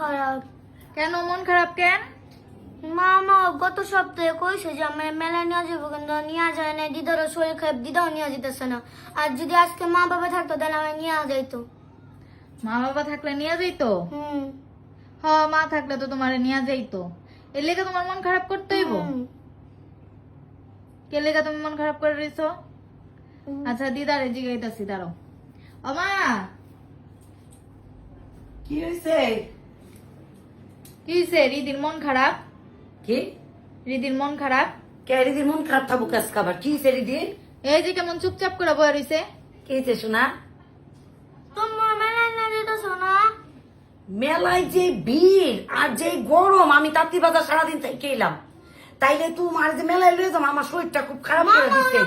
খারাপ। কেন মন খারাপ কেন? মা আমার গত সপ্তাহে কইছে যে আমার মেলা নিয়ে যাব কিন্তু নিয়ে যায় না দিদারও শরীর খারাপ দিদাও নিয়ে যেতেছে না। আর যদি আজকে মা বাবা থাকতো তাহলে আমার নিয়ে যাইতো। মা বাবা থাকলে নিয়ে যাইতো? হুম। হ মা থাকলে তো তোমার নিয়ে যাইতো। এর লেগে তোমার মন খারাপ করতে হইব। কে লেগে তুমি মন খারাপ করে রইছো? আচ্ছা দিদারে জিগাইতাছি দাঁড়াও। ও মা! কি হয়েছে কি রিদির মন খারাপ? কি? রিদির মন খারাপ? ক্যারিদির মন খারাপ থাকব কাজ খাবার? কি হয়েছে রিদির এই যে কেমন চুপচাপ করে বয়ে কি হয়েছে শোনা তোমার মেলায় যে ভিড় আর যে গরম আমি তাঁতি বাজার সারাদিন থেকে এলাম। তাইলে তোমার যে মেলায় লয়ে যাব আমার শরীরটা খুব খারাপ করে দিচ্ছে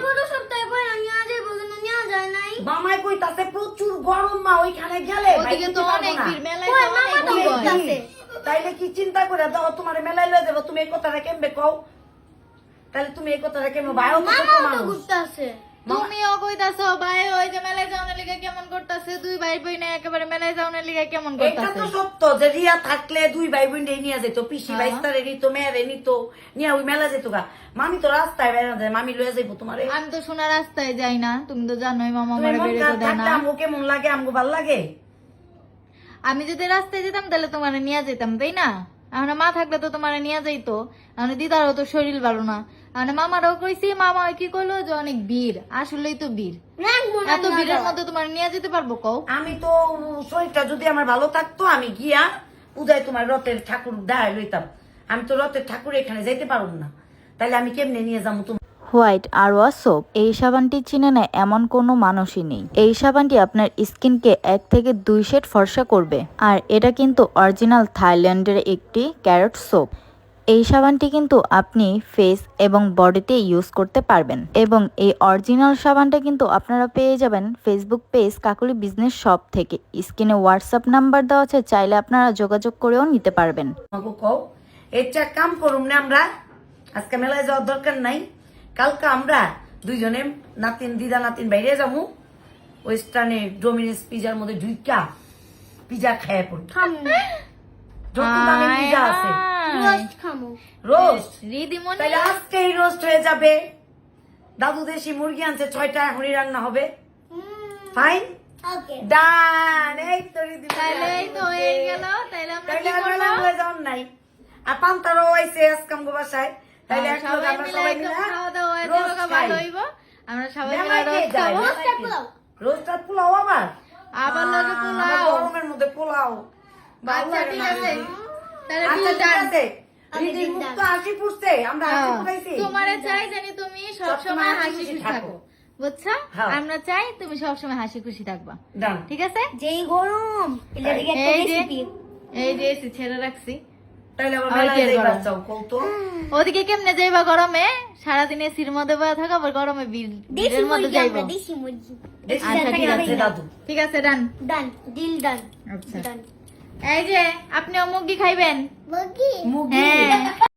মামাই কই তাতে প্রচুর গরম মা ওইখানে গেলে ওদিকে তো অনেক। ভিড় মেলায় তো অনেক ভিড়। তাইলে কি চিন্তা করে দাও তোমার মেলায় লয়ে যাব তুমি এই কথাটা কেমবে কও? তাহলে তুমি এই কথাটা ছোট তো ঘুরতে আছে তুমিও কইতাছো ভাই ওই যে মেলায় যাওয়ার লিগে কেমন করতাছে? দুই ভাই বোন একেবারে মেলায় যাওয়ার লিগে কেমন এটা তো সত্য যে রিয়া থাকলে দুই ভাই বোন নিয়ে যেত পিসি হ্যাঁ। বাইস্তারে নিত মেয়েরে নিত নিয়ে ওই মেলা যেত গা। মামি তো রাস্তায় বেড়া যায় মামি লয়ে যাইবো তোমারে। আমি তো শোনা রাস্তায় যাই না তুমি তো জানোই মামা তুমি আমার মন বেড়ে খারাপ দেয় না। থাকলে আমগো কেমন লাগে আমগো ভালো লাগে? আমি যদি রাস্তায় যেতাম তাহলে তোমার নিয়ে যেতাম তাই না? এখন মা থাকলে তো তোমার নিয়ে যাইতো। এখন দিদারও তো শরীর ভালো না। মামারাও কইছি মামা কি কইলো যে অনেক ভিড় আসলেই তো ভিড় এত ভিড়ের মধ্যে তোমার নিয়ে যেতে পারব কও? আমি তো শরীরটা যদি আমার ভালো থাকতো আমি গিয়া পূজায় তোমার রথের ঠাকুর দেখায় লইতাম। আমি তো রথের ঠাকুর এখানে যাইতে পারব না। তাহলে আমি কেমনে নিয়ে যাব তুমি হোয়াইট আরওয়া সোপ এই সাবানটি চিনে নেয় এমন কোনো মানুষই নেই। এই সাবানটি আপনার স্কিনকে এক থেকে দুই শেড ফর্সা করবে। আর এটা কিন্তু অরিজিনাল থাইল্যান্ডের একটি ক্যারট সোপ। এই সাবানটি কিন্তু আপনি ফেস এবং বডিতে ইউজ করতে পারবেন। এবং এই অরিজিনাল সাবানটা কিন্তু আপনারা পেয়ে যাবেন Facebook page Kakuli business shop থেকে। স্ক্রিনে হোয়াটসঅ্যাপ নাম্বার দেওয়া আছে, চাইলে আপনারা যোগাযোগ করেও নিতে পারবেন। এটা কাম করুম না আমরা। আজকে মেলায় যাওয়ার দরকার নাই। কালকে আমরা দুইজনে নাতিন দিদা নাতিন বাইরে যাব। ওয়েস্টার্নে ডোমিনেস পিজার মধ্যে ঢুইকা পিজা খায় পড়ি। যত পিজা আছে। রোস্ট খামো। রোস্ট। রিদিমণি। তাহলে আজকেই রোস্ট হয়ে যাবে। দাদু দেশি মুরগি আনছে ছয়টা এখনই রান্না হবে। ফাইন ডান এই তো রিদি তাইলে এই তো গেল। তাইলে আমরা তাইলে কি আর পান্তারও আইছে আজকাম গো বাসায়। এক লোক সবাই আমরা মিলে সবাই মিলে খাওয়া দাওয়া হয়ে ভালো হইব আমরা সবাই মিলে যায়? খাব? পোলাও। আবার? আবার লগে পোলাও। গরমের মধ্যে পোলাও। আচ্ছা ঠিক আছে। তাহলে আচ্ছা তুই ঠিক ডান আছে। রিদির মুখ তো হাসি ফুটছে। আমরা হাসি ফুটাইছি। তোমারে চাই জানি তুমি সবসময় হাসি খুশি থাকো। বুঝছ? হ্যাঁ। আমরা চাই তুমি সবসময় হাসি খুশি থাকবা। ঠিক আছে? যেই গরম এই যে ছেড়ে রাখছি। ওদিকে কেমনে যাইবা গরমে? সারাদিন এসির মধ্যে বয়া থাকা আবার গরমে বীরের মধ্যে যাইবো। আচ্ছা ঠিক আছে। দাদু ঠিক আছে ডান। ডান ডিল ডান। আচ্ছা। এই যে আপনিও মুগি খাইবেন? মুগি মুরগি? হ্যাঁ।